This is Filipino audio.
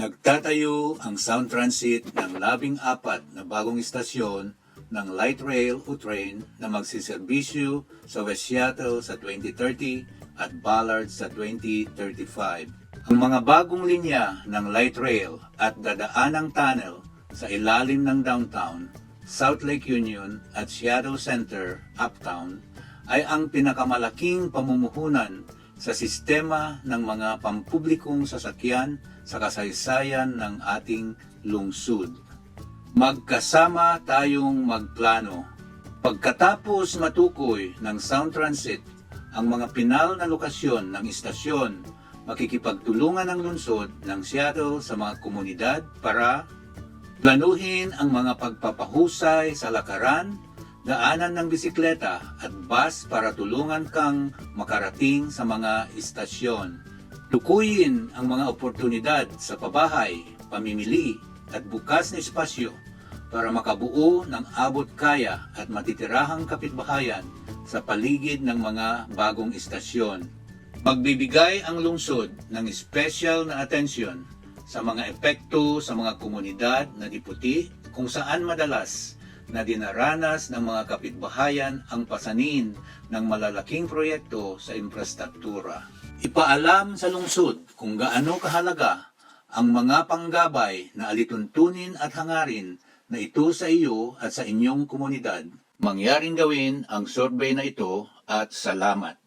Nagtatayo ang Sound Transit ng labing apat na bagong istasyon ng light rail o train na magsiservisyo sa West Seattle sa 2030 at Ballard sa 2035. Ang mga bagong linya ng light rail at dadaanang tunnel sa ilalim ng downtown, South Lake Union at Seattle Center, Uptown, ay ang pinakamalaking pamumuhunan sa sistema ng mga pampublikong sasakyan sa kasaysayan ng ating lungsod. Magkasama tayong magplano. Pagkatapos matukoy ng Sound Transit ang mga pinal na lokasyon ng istasyon, makikipagtulungan ng lungsod ng Seattle sa mga komunidad para planuhin ang mga pagpapahusay sa lakaran, daanan ng bisikleta at bus para tulungan kang makarating sa mga istasyon. Tukuyin ang mga oportunidad sa pabahay, pamimili at bukas na espasyo para makabuo ng abot kaya at matitirahang kapitbahayan sa paligid ng mga bagong istasyon. Magbibigay ang lungsod ng special na atensyon sa mga epekto sa mga komunidad na diputi kung saan madalas na dinaranas ng mga kapitbahayan ang pasanin ng malalaking proyekto sa infrastruktura. Ipaalam sa lungsod kung gaano kahalaga ang mga panggabay na alituntunin at hangarin na ito sa iyo at sa inyong komunidad. Mangyaring gawin ang survey na ito at salamat.